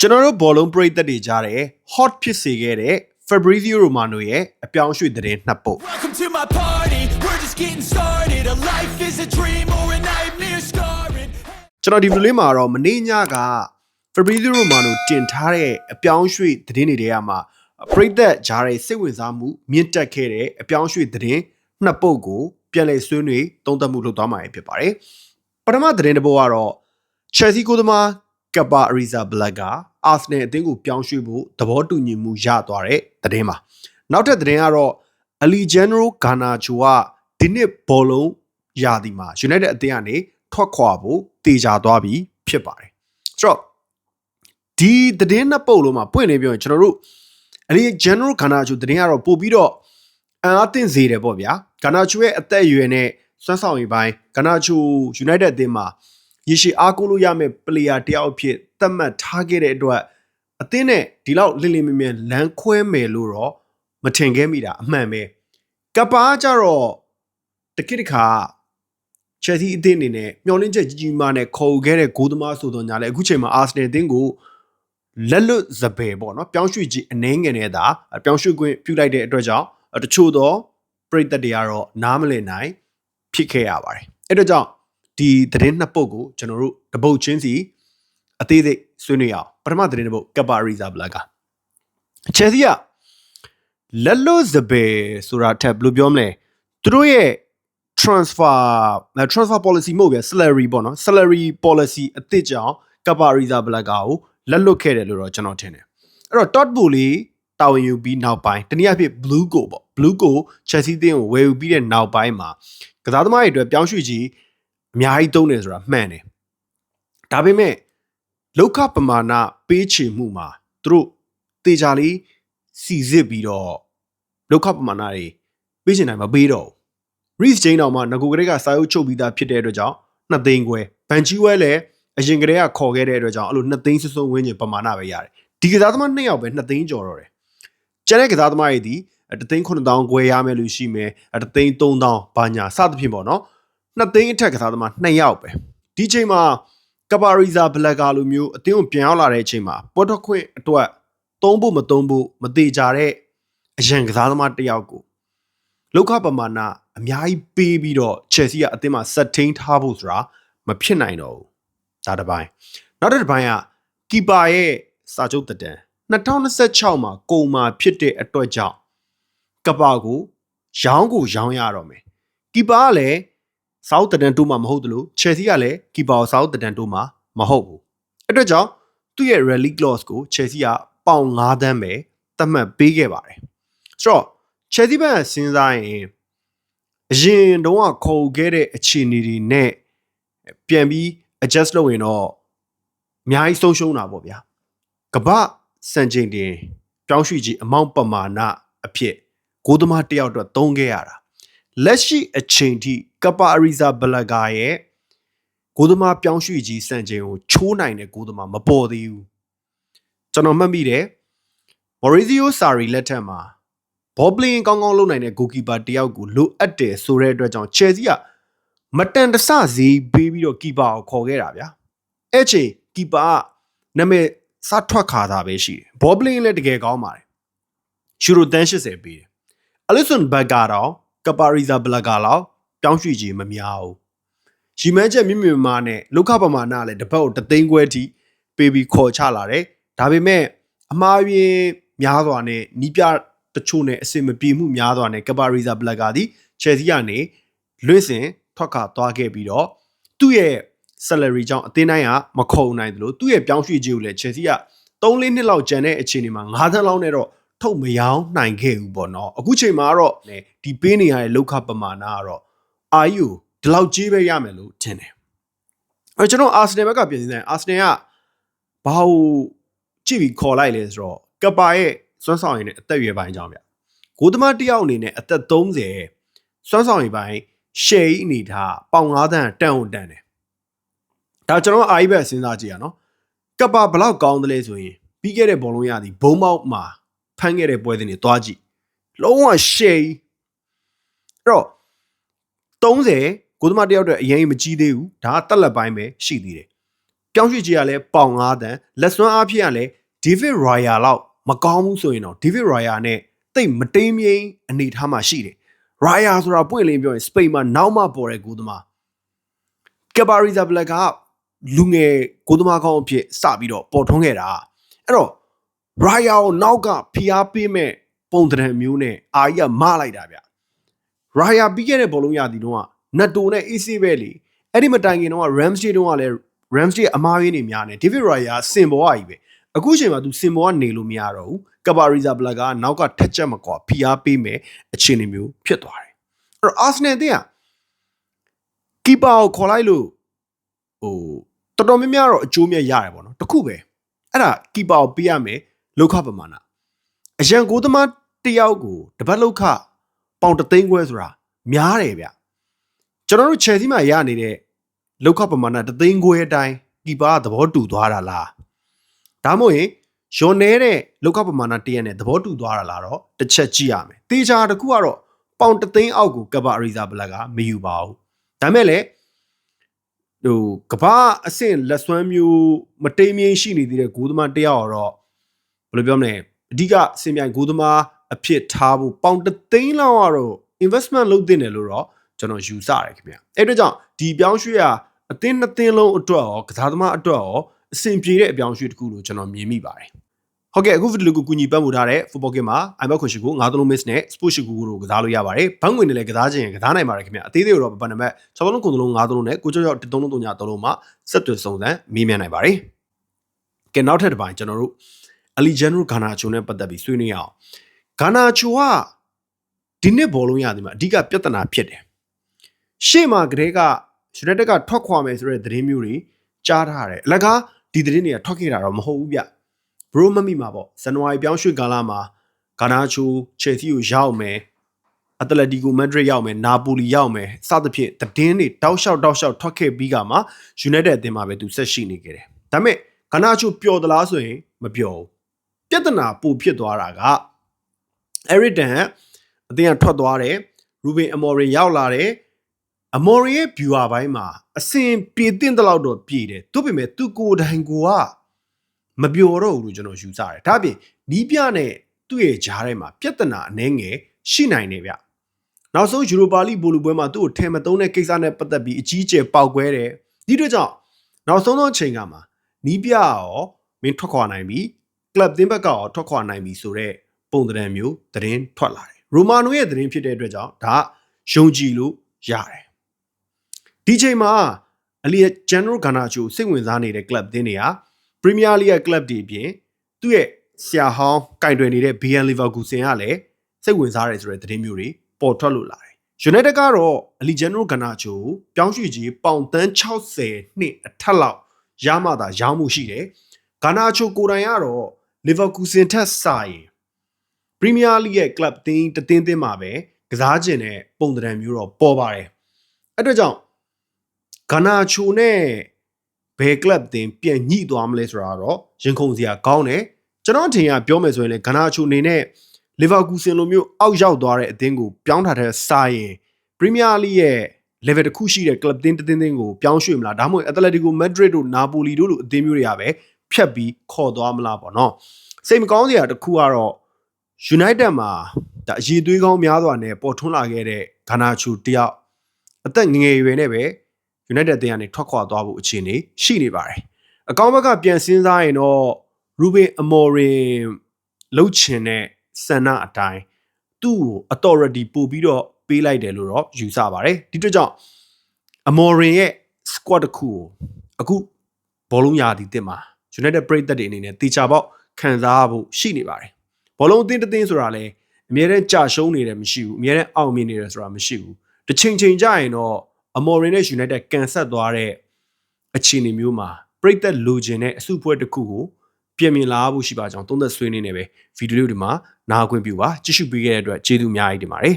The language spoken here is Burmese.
ကျွန်တော်တို့ဘောလုံးပရိသတ်တွေကြားတဲ့ hot ဖြစ်စေခဲ့တဲ့ Fabrizio Romano ရဲ့အပြောင်းရွှေ့သတင်းနှစ်ပုတ် Welcome to my party. We're just getting started. A life is a dream or a nightmare scarring. ကျွန်တော်ဒီဗီဒီယိုလေးမှာတော့မနေ့ညက Fabrizio Romano တင်ထားတဲ့အပြောင်းရွှေ့သတင်းတွေထဲမှာပရိသတ်ကြားတဲ့စိတ်ဝင်စားမှုမြင့်တက်ခဲ့တဲ့အပြောင်းရွှေ့သတင်းနှစ်ပုတ်ကိုပြန်လည်ဆွေးနွေးသုံးသပ်မှုလုပ်သွားမှာဖြစ်ပါတယ်ပထမသတင်းတစ်ပုတ်ကတော့ Chelsea ကိုသမား ကပ္ပါအရီဇာဘလက်ကအာဆနယ်အသင်းကိုပြောင်းရွှေ့ဖို့သဘောတူညီမှုရသွားတဲ့သတင်းပါနောက်ထပ်သတင်းကတော့ Alejandro Garnacho ကဒီနှစ်ဘောလုံးရာသီမှာ United အသင်းကနေထွက်ခွာဖို့တေချာသွားပြီဖြစ်ပါတယ်ဆိုတော့ဒီသတင်းနှစ်ပုတ်လုံးမှာပွင့်နေပြောရင်ကျွန်တော်တို့ Alejandro Garnacho သတင်းကတော့ပို့ပြီးတော့အံအားသင့်စေတယ်ပေါ့ဗျာ Garnacho ရဲ့အသက်အရွယ်နဲ့စွမ်းဆောင်ရည်ပိုင်း Garnacho United အသင်းမှာ ရရှိအားကိုးလို့ရမယ့် player တယောက်အဖြစ်သတ်မှတ်ထားခဲ့တဲ့အတွက်အသင်းနဲ့ဒီလောက်လင်းလင်းမြင်မြင်လမ်းခွဲမယ်လို့တော့မထင်ခဲ့မိတာအမှန်ပဲကပ္ပါကြတော့တခိတခါ Chelsea အသင်းအနေနဲ့မျှော်လင့်ချက်ကြီးကြီးမားနဲ့ခေါ်ယူခဲ့တဲ့ဂိုးသမားဆိုတော့ညာလဲအခုချိန်မှာ Arsenal အသင်းကိုလက်လွတ်စပယ်ပေါ့နော်ပြောင်းရွှေ့ခြင်းအနှဲငယ်နဲ့သာပြောင်းရွှေ့ခွင့်ပြုလိုက်တဲ့အတွက်ကြောင့်တချို့သောပြည်သက်တွေကတော့နားမလည်နိုင်ဖြစ်ခဲ့ရပါတယ်အဲ့တော့ကြောင့် ဒီသတင်းနှစ်ပုတ်ကိုကျွန်တော်တို့တပုတ်ချင်းစီအသေးစိတ်ဆွေးနွေးအောင်ပထမသတင်းတစ်ပုတ်ကပ္ပါရီဇာဘလက်ကချယ်ဆီကလက်လွတ်စပယ်ဆိုတာထက်ဘယ်လိုပြောမလဲသူတို့ရဲ့ transfer transfer policy မဟုတ်ဗျ salary ပေါ့နော် salary policy အသစ်ကြောင့်ကပ္ပါရီဇာဘလက်ကကိုလက်လွတ်ခဲ့တယ်လို့တော့ကျွန်တော်ထင်တယ်အဲ့တော့ tot ဘူလီတာဝန်ယူပြီးနောက်ပိုင်းတနည်းအားဖြင့် blue go ပေါ့ blue go Chelsea တင်းကိုဝယ်ယူပြီးတဲ့နောက်ပိုင်းမှာကစားသမားတွေအတွက်ပြောင်းရွှေ့ကြီး အများကြီးသုံးတယ်ဆိုတာမှန်တယ်ဒါပေမဲ့လောက်ခပမာဏပေးချေမှုမှာသူတို့တေချာလေးစီစစ်ပြီးတော့လောက်ခပမာဏတွေပေးချင်နိုင်မပေးတော့ဘူး Reece James တော့မှငကိုကလေးကစာရုပ်ချုပ်ပြီးသားဖြစ်တဲ့အတွက်ကြောင့်နှစ်သိန်းခွဲဘန်ချီဝဲလည်းအရင်ကတည်းကခေါ်ခဲ့တဲ့အတွက်ကြောင့်အဲ့လိုနှစ်သိန်းစွန်းစွန်းဝန်းကျင်ပမာဏပဲရတယ်ဒီကစားသမားနှစ်ယောက်ပဲနှစ်သိန်းကျော်တော့တယ်ကျန်တဲ့ကစားသမားတွေဒီတသိန်း9000ခွဲရမယ်လို့ရှိမယ်တသိန်း3000ဘာညာစသဖြင့်ပေါ့နော် နှစ်သိန်းအထက်ကစားသမားနှစ်ယောက်ပဲဒီချိန်မှာကပါရီဇာဘလက်ကာလိုမျိုးအသင်းကိုပြန်ရောက်လာတဲ့အချိန်မှာပေါ်တော့ခွင့်အတွက်သုံးဖို့မသုံးဖို့မသေးကြတဲ့အရန်ကစားသမားတစ်ယောက်ကိုလောက်ခပမာဏအများကြီးပေးပြီးတော့ Chelsea ကအသင်းမှာစက်ထိန်ထားဖို့ဆိုတာမဖြစ်နိုင်တော့ဘူးဒါတစ်ပိုင်းနောက်တစ်ပိုင်းကကီပါရဲ့စာချုပ်တက်တန်2026မှာကုန်မှာဖြစ်တဲ့အတွက်ကြောင့်ကပါကိုရောင်းကိုရောင်းရတော့မယ်ကီပါကလည်း စောက်တန်တိုးမှာမဟုတ်သလို Chelsea ကလည်းကီပါကိုစောက်တန်တိုးမှာမဟုတ်ဘူးအဲ့အတွက်ကြောင့်သူ့ရဲ့ rally clause ကို Chelsea ကပေါင်9သန်းပဲသတ်မှတ်ပေးခဲ့ပါတယ်ဆိုတော့ Chelsea ဘက်ကစဉ်းစားရင်အရင်တုန်းကခေါ်ခဲ့တဲ့အခြေအနေတွေနဲ့ပြန်ပြီး adjust လုပ်ရင်တော့အများကြီးဆုံးရှုံးတာပေါ့ဗျာကပ္ပစံချိန်တင်ပြောင်းရွှေ့ကြီးအမောင့်ပမာဏအဖြစ်ဂိုးသမားတယောက်အတွက်သုံးခဲ့ရတာ လက်ရှိအချိန်ထိကပ္ပအရီဇာဘလဂါရဲ့ဂိုးသမားပြောင်းရွှေ့ကြီးစံချိန်ကိုချိုးနိုင်တဲ့ဂိုးသမားမပေါ်သေးဘူးကျွန်တော်မှတ်မိတယ်မော်ရီဇီယိုဆာရီလက်ထက်မှာဘောပလင်ကောင်းကောင်းလုပ်နိုင်တဲ့ဂိုကီပါတယောက်ကိုလိုအပ်တယ်ဆိုတဲ့အတွက်ကြောင့်ချယ်ဆီကမတန်တဆဈေးပေးပြီးတော့ကီပါကိုခေါ်ခဲ့တာဗျာအဲ့ချိန်ကီပါကနာမည်စထွက်ခါတာပဲရှိတယ်ဘောပလင်လည်းတကယ်ကောင်းပါတယ်ယူရိုတန်80ပေးတယ်အလစ်ဆွန်ဘက်ကတော့ ကပါရီဇာဘလကာလောက်ပြောင်းရွှေ့ခြင်းမများဘူးရီမန်းချက်မြင့်မြင့်မားနဲ့လုခပမာဏလည်းတစ်ပတ်ကိုတသိန်းခွဲထိပေးပြီးခေါ်ချလာတယ်ဒါပေမဲ့အမှားယွင်းများစွာနဲ့နီးပြတချို့နဲ့အစင်မပြေမှုများစွာနဲ့ကပါရီဇာဘလကာသည်ချယ်ဆီကနေလွင့်စင်ထွက်ခါသွားခဲ့ပြီးတော့သူ့ရဲ့ salary ကြောင့်အသင်းတိုင်းကမခုံနိုင်တယ်လို့သူ့ရဲ့ပြောင်းရွှေ့ခြင်းကိုလည်း Chelsea က3လေးနှစ်လောက်ကျန်တဲ့အခြေအနေမှာ9သန်းလောက်နဲ့တော့ ထုတ်မရောင်းနိုင်ခဲ့ဘူးပေါ့နော်အခုချိန်မှာတော့ဒီပေးနေရတဲ့လောက်ခပမာဏကတော့အာယူဒီလောက်ကြီးပဲရမယ်လို့ထင်တယ်အဲကျွန်တော်အာဆနယ်ဘက်ကပြင်နေတယ်အာဆနယ်ကဘာလို့ကြည့်ပြီးခေါ်လိုက်လဲဆိုတော့ကပါရဲ့စွမ်းဆောင်ရည်နဲ့အသက်အရွယ်ပိုင်းအကြောင်းဗျဂိုးသမားတယောက်အနေနဲ့အသက်30စွမ်းဆောင်ရည်ပိုင်းရှယ်ကြီးအနေထားပေါင်9တန်းတန်အောင်တန်တယ်ဒါကျွန်တော်အာကြီးပဲစဉ်းစားကြည့်ရနော်ကပ္ပါဘလောက်ကောင်းတယ်လဲဆိုရင်ပြီးခဲ့တဲ့ဘောလုံးရသည်ဘုံမောက်မှာ ဖမ်းခဲ့တဲ့ပွဲစဉ်တွေသွားကြည့်လုံးဝရှယ်အဲ့တော့30ကိုသမားတယောက်တည်းအရင်မကြီးသေးဘူးဒါကတက်လက်ပိုင်းပဲရှိသေးတယ်ပပြောင်းရွှေ့ကြီးကလည်းပေါင်9တန်လက်စွမ်းအားဖြင့်ကလည်း David Raya လောက်မကောင်းဘူးဆိုရင်တော့ David Raya နဲ့တိတ်မတိမ်မြိန်အနေထားမှာရှိတယ် Raya ဆိုတာပွင့်လင်းပြောရင်စပိန်မှာနောက်မှပေါ်တဲ့ဂိုးသမား Cabarisa Black ကလူငယ်ဂိုးသမားကောင်းအဖြစ်စပြီးတော့ပေါ်ထွန်းခဲ့တာအဲ့တော့ Raya ကိုနောက်ကဖိအားပေးမဲ့ပုံသဏ္ဍာန်မျိုးနဲ့အာကြီးကမလိုက်တာဗျ Raya ပြီးခဲ့တဲ့ဘောလုံးရသည်တော့နတ်တိုနဲ့ AC ပဲလေအဲ့ဒီမတိုင်ခင်တော့ Ramsey တုန်းကလည်း Ramsey အမားရင်းနေများနေ David Raya စင်ပေါ်အကြီးပဲအခုချိန်မှာ तू စင်ပေါ်ကနေလို့မရတော့ဘူး Cabarisa Black ကနောက်ကထက်ချက်မကွာဖိအားပေးမဲ့အခြေအနေမျိုးဖြစ်သွားတယ်အဲ့တော့ Arsenal တဲ့ကကီပါကိုခေါ်လိုက်လို့ဟိုတော်တော်များများတော့အကျိုးမြတ်ရတယ်ပေါ့နော်တခုပဲအဲ့ဒါကီပါကိုပေးရမယ် လောက်ခပမာဏအရန်ကိုသမားတယောက်ကိုတပတ်လောက်ခပေါင်တသိန်းခွဲဆိုတာများတယ်ဗျကျွန်တော်တို့ Chelsea မှာရနေတဲ့လောက်ခပမာဏတသိန်းခွဲအတိုင်းကီပါကသဘောတူသွားတာလားဒါမှမဟုတ်ရင်ယွန်နေတဲ့လောက်ခပမာဏတရက်နဲ့သဘောတူသွားတာလားတော့တစ်ချက်ကြည့်ရမယ်တေချာတစ်ခုကတော့ပေါင်တသိန်းအောက်ကိုကပအရီဇာဘလက်ကမယူပါဘူးဒါမဲ့လည်းဟိုကဘာအဆင့်လက်စွမ်းမျိုးမတိမ်မြင့်ရှိနေသေးတဲ့ဂိုးသမားတယောက်တော့ ဘယ်လိုပြောမလဲအဓိကစင်ပြိုင်ဂိုးသမားအဖြစ်ထားဖို့ပေါင်တသိန်းလောက်ကတော့ investment လုပ်တင်တယ်လို့တော့ကျွန်တော်ယူဆရတယ်ခင်ဗျအဲ့အတွက်ကြောင့်ဒီပြောင်းရွှေ့ရအသင်းနှစ်သင်းလုံးအတွက်ရောကစားသမားအတွက်ရောအဆင်ပြေတဲ့အပြောင်းရွှေ့တစ်ခုလို့ကျွန်တော်မြင်မိပါတယ်ဟုတ်ကဲ့အခုဗီဒီယိုကိုကူညီပတ်မှုထားတဲ့ football game မှာ iBet ခွန်ရှိကို9သလုံး miss နဲ့ sport ရှိကိုကိုတို့ကစားလို့ရပါတယ်ဘန်းငွေနဲ့လည်းကစားခြင်းကစားနိုင်ပါတယ်ခင်ဗျအသေးသေးတော့ပပနံပါတ်6သလုံး9သလုံး9သလုံးနဲ့ကိုကြောက်ကြောက်3သလုံး3ည3လုံးမှာဆက်သွယ်စုံစမ်းမေးမြန်းနိုင်ပါတယ်ကဲနောက်ထပ်တစ်ပိုင်းကျွန်တော်တို့ အလီဂျန်နိုဂါနာချိုနဲ့ပတ်သက်ပြီးဆွေးနွေးရအောင်ဂါနာချိုကဒီနှစ်ဘောလုံးရသည်မှာအဓိကပြဿနာဖြစ်တယ်ရှေ့မှာကတည်းကယူနိုက်တက်ကထွက်ခွာမယ်ဆိုတဲ့သတင်းမျိုးတွေကြားထားတယ်အလကားဒီသတင်းတွေကထွက်ခဲ့တာတော့မဟုတ်ဘူးဗျဘရိုမမိမှာပေါ့ဇန်နဝါရီပြောင်းရွှေ့ကာလမှာဂါနာချိုချယ်ဆီကိုရောက်မယ်အတလက်တီကိုမက်ဒရစ်ရောက်မယ်နာပိုလီရောက်မယ်စသဖြင့်သတင်းတွေတောက်လျှောက်တောက်လျှောက်ထွက်ခဲ့ပြီးကမှယူနိုက်တက်အသင်းမှာပဲသူဆက်ရှိနေခဲ့တယ်ဒါပေမဲ့ဂါနာချိုပျော်သလားဆိုရင်မပျော်ဘူး ပြဿနာပိုဖြစ်သွားတာကအဲရစ်တန်အသင်းကထွက်သွားတယ်ရူဘင်အမော်ရီရောက်လာတယ်အမော်ရီရဲ့ viewer ဘိုင်းမှာအစင်ပြေတင်တဲ့လောက်တော့ပြေတယ်သူ့ပေမဲ့သူကိုယ်တိုင်ကိုကမပျော်တော့ဘူးလို့ကျွန်တော်ယူဆတယ်ဒါပြင်နီးပြနဲ့သူ့ရဲ့ဂျားထဲမှာပြဿနာအနှဲငယ်ရှိနိုင်တယ်ဗျနောက်ဆုံးယူရိုပါလိဘိုလူပွဲမှာသူ့ကိုထဲမသုံးတဲ့ကိစ္စနဲ့ပတ်သက်ပြီးအကြီးအကျယ်ပေါက်ကွဲတယ်ဒီတို့ကြောင့်နောက်ဆုံးသောအချိန်ကမှာနီးပြရောမင်းထွက်ခွာနိုင်ပြီ ကလပ်သင်းဘက်ကရောထွက်ခွာနိုင်ပြီဆိုတော့ပုံသဏ္ဍာန်မျိုးသတင်းထွက်လာတယ်ရိုမာနိုရဲ့သတင်းဖြစ်တဲ့အတွက်ကြောင့်ဒါယုံကြည်လို့ရတယ်ဒီချိန်မှာအလီဂျန်နိုဂါနာချိုစိတ်ဝင်စားနေတဲ့ကလပ်သင်းတွေဟာပရီးမီးယားလိဂ်ကလပ်တွေအပြင်သူ့ရဲ့ဆရာဟောင်းကင်တွယ်နေတဲ့ BN Leverkusen ကလည်းစိတ်ဝင်စားတယ်ဆိုတဲ့သတင်းမျိုးတွေပေါ်ထွက်လို့လာတယ်။ United ကတော့အလီဂျန်နိုဂါနာချိုပြောင်းရွှေ့ကြီးပေါင်တန်း60နှစ်အထက်လောက်ရမှသာရောင်းမှုရှိတယ်။ဂါနာချိုကိုယ်တိုင်ကတော့ Leverkusen ထက်စာရင်ပရီးမီးယားလိရဲ့ကလပ်တင်းတတင်းတင်းမှာပဲကစားကျင်တဲ့ပုံသဏ္ဍာန်မျိုးတော့ပေါ်ပါတယ်။အဲ့အတွက်ကြောင့်ဂါနာချိုနဲ့ဘယ်ကလပ်တင်ပြန်ညှိသွားမလဲဆိုတာတော့ရင်ခုန်စရာကောင်းတယ်ကျွန်တော်အထင်ကပြောမယ်ဆိုရင်လေဂါနာချိုအနေနဲ့လီဗာပူးဆင်လိုမျိုးအောက်ရောက်သွားတဲ့အသင်းကိုပြောင်းထားတဲ့စာရင်ပရီးမီးယားလိရဲ့ level တစ်ခုရှိတဲ့ club တင်းတင်းတင်းကိုပြောင်းရွှေ့မလားဒါမှမဟုတ် Atletico Madrid တို့ Napoli တို့လိုအသင်းမျိုးတွေကပဲ ဖြတ်ပြီးခေါ်သွားမလားပေါ့နော်စိတ်မကောင်းစရာတစ်ခုကတော့ United မှာဒါအရေးသွေးကောင်းများစွာနဲ့ပေါ်ထွန်းလာခဲ့တဲ့ဂါနာချူတယောက်အသက်ငယ်ငယ်ရွယ်နဲ့ပဲ United အသင်းကနေထွက်ခွာသွားဖို့အခြေအနေရှိနေပါတယ်အကောင့်ဘက်ကပြန်စဉ်းစားရင်တော့ Ruben Amorim လှုပ်ချင်တဲ့ဆန္ဒအတိုင်းသူ့ကို authority ပို့ပြီးတော့ပေးလိုက်တယ်လို့တော့ယူဆပါတယ်ဒီအတွက်ကြောင့် Amorim ရဲ့ squad တစ်ခုကိုအခုဘောလုံးရာသီတစ်မှာ United ပြည်သက်တွေအနေနဲ့တေချာပေါက်ခံစားဖို့ရှိနေပါတယ်ဘောလုံးအသင်းတစ်သင်းဆိုတာလည်းအများနဲ့ကြာရှုံးနေတယ်မရှိဘူးအများနဲ့အောင်မြင်နေတယ်ဆိုတာမရှိဘူးတစ်ချိန်ချိန်ကြရင်တော့ Amorim နဲ့ United ကန်ဆက်သွားတဲ့အခြေအနေမျိုးမှာပြည်သက်လိုချင်တဲ့အစုအဖွဲ့တစ်ခုကိုပြင်မြင်လာဖို့ရှိပါကြောင်းသုံးသက်ဆွေးနွေးနေပဲဗီဒီယိုဒီမှာနားခွင့်ပြုပါကြည့်ရှုပေးခဲ့တဲ့အတွက်ကျေးဇူးအများကြီးတင်ပါတယ်